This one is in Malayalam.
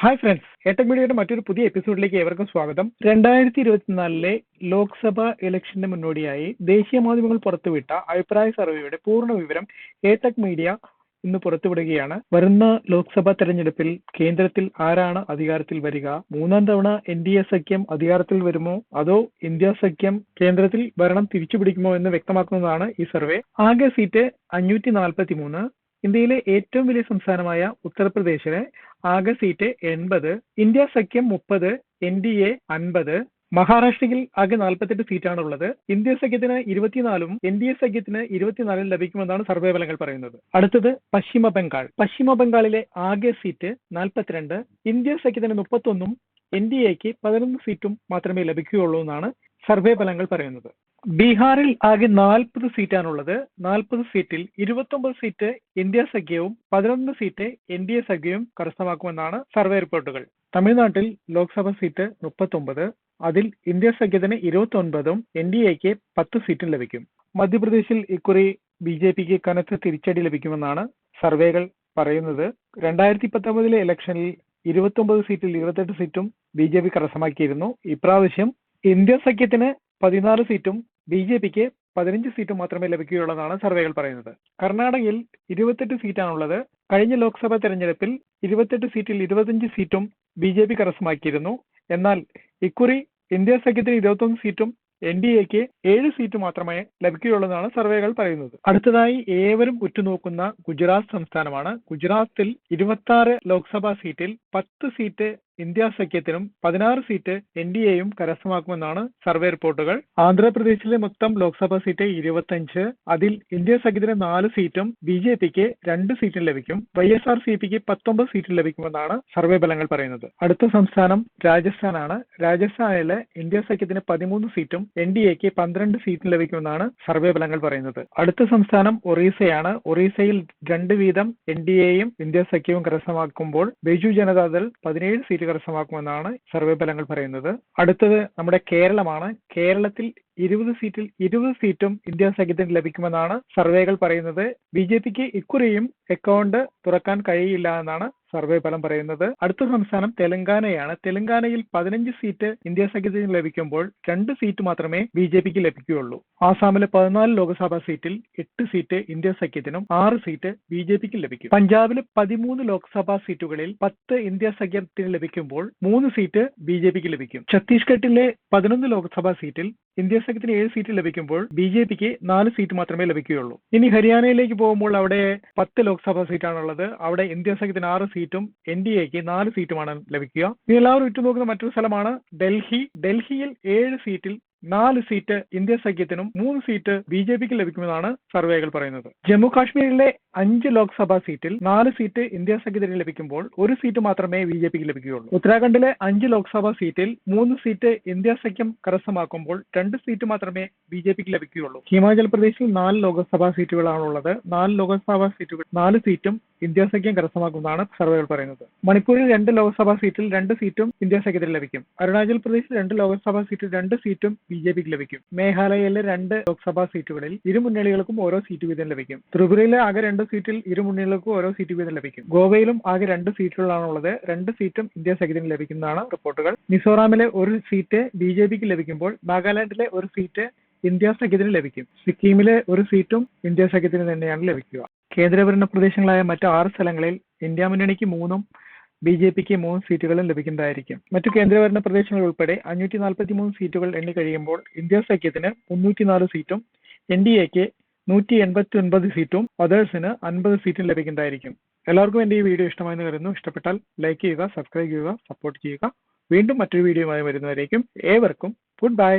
ഹായ് ഫ്രണ്ട്സ് ഏട്ടക് മീഡിയയുടെ മറ്റൊരു പുതിയ എപ്പിസോഡിലേക്ക് ഏവർക്കും സ്വാഗതം. രണ്ടായിരത്തി ഇരുപത്തിനാലിലെ ലോക്സഭാ ഇലക്ഷന്റെ മുന്നോടിയായി ദേശീയ മാധ്യമങ്ങൾ പുറത്തുവിട്ട അഭിപ്രായ സർവേയുടെ പൂർണ വിവരം ഏട്ടക് മീഡിയ ഇന്ന് പുറത്തുവിടുകയാണ്. വരുന്ന ലോക്സഭാ തെരഞ്ഞെടുപ്പിൽ കേന്ദ്രത്തിൽ ആരാണ് അധികാരത്തിൽ വരിക? മൂന്നാം തവണ എൻ ഡി എ സഖ്യം അധികാരത്തിൽ വരുമോ? അതോ ഇന്ത്യ സഖ്യം കേന്ദ്രത്തിൽ ഭരണം തിരിച്ചുപിടിക്കുമോ എന്ന് വ്യക്തമാക്കുന്നതാണ് ഈ സർവേ. ആകെ സീറ്റ് അഞ്ഞൂറ്റി നാൽപ്പത്തി മൂന്ന് ഇന്ത്യയിലെ ഏറ്റവും വലിയ സംസ്ഥാനമായ ഉത്തർപ്രദേശിന് ആകെ സീറ്റ് എൺപത് ഇന്ത്യ സഖ്യം മുപ്പത് എൻ ഡി എ അൻപത് മഹാരാഷ്ട്രയിൽ ആകെ നാൽപ്പത്തെട്ട് സീറ്റാണ് ഉള്ളത് ഇന്ത്യ സഖ്യത്തിന് ഇരുപത്തിനാലും എൻ ഡി എ സഖ്യത്തിന് ഇരുപത്തിനാലും ലഭിക്കുമെന്നാണ് സർവേ ഫലങ്ങൾ പറയുന്നത്. അടുത്തത് പശ്ചിമ ബംഗാൾ. പശ്ചിമ ബംഗാളിലെ ആകെ സീറ്റ് നാൽപ്പത്തിരണ്ട് ഇന്ത്യ സഖ്യത്തിന് മുപ്പത്തൊന്നും എൻ ഡി എക്ക് പതിനൊന്ന് സീറ്റും മാത്രമേ ലഭിക്കുകയുള്ളൂ എന്നാണ് സർവേ ഫലങ്ങൾ പറയുന്നത്. ബീഹാറിൽ ആകെ നാൽപ്പത് സീറ്റാണുള്ളത്. നാൽപ്പത് സീറ്റിൽ ഇരുപത്തൊമ്പത് സീറ്റ് ഇന്ത്യ സഖ്യവും പതിനൊന്ന് സീറ്റ് എൻ ഡി എ സഖ്യവും കരസ്ഥമാക്കുമെന്നാണ് സർവേ റിപ്പോർട്ടുകൾ. തമിഴ്നാട്ടിൽ ലോക്സഭാ സീറ്റ് മുപ്പത്തൊമ്പത് അതിൽ ഇന്ത്യ സഖ്യത്തിന് ഇരുപത്തൊൻപതും എൻ ഡി എക്ക് പത്ത് സീറ്റും ലഭിക്കും. മധ്യപ്രദേശിൽ ഇക്കുറി ബി ജെ പിക്ക് കനത്ത തിരിച്ചടി ലഭിക്കുമെന്നാണ് സർവേകൾ പറയുന്നത്. രണ്ടായിരത്തി പത്തൊമ്പതിലെ ഇലക്ഷനിൽ ഇരുപത്തൊമ്പത് സീറ്റിൽ ഇരുപത്തെട്ട് സീറ്റും ബി ജെ പി കരസ്ഥമാക്കിയിരുന്നു. ഇപ്രാവശ്യം ഇന്ത്യ സഖ്യത്തിന് പതിനാല് സീറ്റും ബി ജെ പിക്ക് പതിനഞ്ച് സീറ്റ് മാത്രമേ ലഭിക്കുകയുള്ളതാണ് സർവേകൾ പറയുന്നത്. കർണാടകയിൽ ഇരുപത്തെട്ട് സീറ്റാണുള്ളത്. കഴിഞ്ഞ ലോക്സഭാ തെരഞ്ഞെടുപ്പിൽ ഇരുപത്തെട്ട് സീറ്റിൽ ഇരുപത്തഞ്ച് സീറ്റും ബി ജെ പി കരസ്ഥമാക്കിയിരുന്നു. എന്നാൽ ഇക്കുറി ഇന്ത്യ സഖ്യത്തിന് ഇരുപത്തൊന്ന് സീറ്റും എൻ ഡി എക്ക് ഏഴ് സീറ്റ് മാത്രമേ ലഭിക്കുകയുള്ളതാണ് സർവേകൾ പറയുന്നത്. അടുത്തതായി ഏവരും ഉറ്റുനോക്കുന്ന ഗുജറാത്ത് സംസ്ഥാനമാണ്. ഗുജറാത്തിൽ ഇരുപത്തി ആറ് ലോക്സഭാ സീറ്റിൽ പത്ത് സീറ്റ് ഇന്ത്യ സഖ്യത്തിനും പതിനാറ് സീറ്റ് എൻ ഡി എയും കരസ്ഥമാക്കുമെന്നാണ് സർവേ റിപ്പോർട്ടുകൾ. ആന്ധ്രാപ്രദേശിലെ മൊത്തം ലോക്സഭാ സീറ്റ് ഇരുപത്തഞ്ച് അതിൽ ഇന്ത്യ സഖ്യത്തിന് നാല് സീറ്റും ബി ജെ പിക്ക് രണ്ട് സീറ്റും ലഭിക്കും. വൈ എസ് ആർ സി പിക്ക് പത്തൊമ്പത് സീറ്റും ലഭിക്കുമെന്നാണ് സർവേ ഫലങ്ങൾ പറയുന്നത്. അടുത്ത സംസ്ഥാനം രാജസ്ഥാനാണ്. രാജസ്ഥാനിലെ ഇന്ത്യ സഖ്യത്തിന് പതിമൂന്ന് സീറ്റും എൻ ഡി എക്ക് പന്ത്രണ്ട് സീറ്റും ലഭിക്കുമെന്നാണ് സർവേ ഫലങ്ങൾ പറയുന്നത്. അടുത്ത സംസ്ഥാനം ഒറീസയാണ്. ഒറീസയിൽ രണ്ട് വീതം എൻ ഡി എയും ഇന്ത്യ സഖ്യവും കരസ്ഥമാക്കുമ്പോൾ ബിജു ജനതാദൾ പതിനേഴ് സീറ്റ് കരസ്ഥമാക്കുമെന്നാണ് സർവേ ഫലങ്ങൾ പറയുന്നത്. അടുത്തത് നമ്മുടെ കേരളമാണ്. കേരളത്തിൽ ഇരുപത് സീറ്റിൽ ഇരുപത് സീറ്റും ഇന്ത്യ സഖ്യത്തിന് ലഭിക്കുമെന്നാണ് സർവേകൾ പറയുന്നത്. ബി ജെ പിക്ക് ഇക്കുറിയും അക്കൗണ്ട് തുറക്കാൻ കഴിയില്ല എന്നാണ് സർവേ ഫലം പറയുന്നത്. അടുത്ത സംസ്ഥാനം തെലങ്കാനയാണ്. തെലങ്കാനയിൽ പതിനഞ്ച് സീറ്റ് ഇന്ത്യ സഖ്യത്തിന് ലഭിക്കുമ്പോൾ രണ്ട് സീറ്റ് മാത്രമേ ബി ജെ പിക്ക് ലഭിക്കുകയുള്ളൂ. ആസാമിലെ പതിനാല് ലോക്സഭാ സീറ്റിൽ എട്ട് സീറ്റ് ഇന്ത്യ സഖ്യത്തിനും ആറ് സീറ്റ് ബി ജെ പിക്ക് ലഭിക്കും. പഞ്ചാബിലെ പതിമൂന്ന് ലോക്സഭാ സീറ്റുകളിൽ പത്ത് ഇന്ത്യ സഖ്യത്തിന് ലഭിക്കുമ്പോൾ മൂന്ന് സീറ്റ് ബി ജെ പിക്ക് ലഭിക്കും. ഛത്തീസ്ഗഡിലെ പതിനൊന്ന് ലോക്സഭാ സീറ്റിൽ ഇന്ത്യ സഖ്യത്തിന് ഏഴ് സീറ്റ് ലഭിക്കുമ്പോൾ ബി ജെ പിക്ക് നാല് സീറ്റ് മാത്രമേ ലഭിക്കുകയുള്ളൂ. ഇനി ഹരിയാനയിലേക്ക് പോകുമ്പോൾ അവിടെ പത്ത് ലോക്സഭാ സീറ്റാണുള്ളത്. അവിടെ ഇന്ത്യ സഖ്യത്തിന് ആറ് സീറ്റും എൻ ഡി എക്ക് നാല് സീറ്റുമാണ് ലഭിക്കുക. ഇനി എല്ലാവരും ഉറ്റുനോക്കുന്ന മറ്റൊരു സ്ഥലമാണ് ഡൽഹി. ഡൽഹിയിൽ ഏഴ് സീറ്റിൽ നാല് സീറ്റ് ഇന്ത്യ സഖ്യത്തിനും മൂന്ന് സീറ്റ് ബി ജെ പിക്ക് ലഭിക്കുമെന്നാണ് സർവേകൾ പറയുന്നത്. ജമ്മു കാശ്മീരിലെ അഞ്ച് ലോക്സഭാ സീറ്റിൽ നാല് സീറ്റ് ഇന്ത്യ സഖ്യത്തിന് ലഭിക്കുമ്പോൾ ഒരു സീറ്റ് മാത്രമേ ബി ജെ പിക്ക് ലഭിക്കുകയുള്ളൂ. ഉത്തരാഖണ്ഡിലെ അഞ്ച് ലോക്സഭാ സീറ്റിൽ മൂന്ന് സീറ്റ് ഇന്ത്യ സഖ്യം കരസ്ഥമാക്കുമ്പോൾ രണ്ട് സീറ്റ് മാത്രമേ ബി ജെ പിക്ക് ലഭിക്കുകയുള്ളൂ. ഹിമാചൽ പ്രദേശിൽ നാല് ലോക്സഭാ സീറ്റുകളാണുള്ളത്. നാല് ലോക്സഭാ സീറ്റുകൾ നാല് സീറ്റും ഇന്ത്യ സഖ്യം കരസ്ഥമാക്കുന്നതാണ് സർവേകൾ പറയുന്നത്. മണിപ്പൂരിൽ രണ്ട് ലോക്സഭാ സീറ്റിൽ രണ്ട് സീറ്റും ഇന്ത്യ സഖ്യത്തിന് ലഭിക്കും. അരുണാചൽ പ്രദേശിൽ രണ്ട് ലോക്സഭാ സീറ്റിൽ രണ്ട് സീറ്റും ബി ജെ പിക്ക് ലഭിക്കും. മേഘാലയയിലെ രണ്ട് ലോക്സഭാ സീറ്റുകളിൽ ഇരു മുന്നണികൾക്കും ഓരോ സീറ്റ് വീതം ലഭിക്കും. ത്രിപുരയിലെ ആകെ രണ്ട് സീറ്റിൽ ഇരു മുന്നണികൾക്കും ഓരോ സീറ്റ് വീതം ലഭിക്കും. ഗോവയിലും ആകെ രണ്ട് സീറ്റുകളാണുള്ളത് രണ്ട് സീറ്റും ഇന്ത്യ സഖ്യത്തിന് ലഭിക്കുന്നതാണ് റിപ്പോർട്ടുകൾ. മിസോറാമിലെ ഒരു സീറ്റ് ബി ജെ പിക്ക് ലഭിക്കുമ്പോൾ നാഗാലാൻഡിലെ ഒരു സീറ്റ് ഇന്ത്യ സഖ്യത്തിന് ലഭിക്കും. സിക്കിമിലെ ഒരു സീറ്റും ഇന്ത്യ സഖ്യത്തിന് തന്നെയാണ് ലഭിക്കുക. കേന്ദ്രഭരണ പ്രദേശങ്ങളായ മറ്റ് ആറ് സ്ഥലങ്ങളിൽ ഇന്ത്യ മുന്നണിക്ക് മൂന്നും ബി ജെ പിക്ക് മൂന്ന് സീറ്റുകളും ലഭിക്കുന്നതായിരിക്കും. മറ്റു കേന്ദ്രഭരണ പ്രദേശങ്ങൾ ഉൾപ്പെടെ അഞ്ഞൂറ്റി നാൽപ്പത്തി മൂന്ന് സീറ്റുകൾ എണ്ണി കഴിയുമ്പോൾ ഇന്ത്യ സഖ്യത്തിന് മുന്നൂറ്റിനാല് സീറ്റും എൻ ഡി എക്ക് നൂറ്റി എൺപത്തി ഒൻപത് സീറ്റും അതേഴ്സിന് അൻപത് സീറ്റും ലഭിക്കുന്നതായിരിക്കും. എല്ലാവർക്കും എന്റെ ഈ വീഡിയോ ഇഷ്ടമായെന്ന് കരുതുന്നു. ഇഷ്ടപ്പെട്ടാൽ ലൈക്ക് ചെയ്യുക സബ്സ്ക്രൈബ് ചെയ്യുക സപ്പോർട്ട് ചെയ്യുക. വീണ്ടും മറ്റൊരു വീഡിയോ ആയി വരുന്നവരേക്കും ഏവർക്കും ഗുഡ് ബൈ.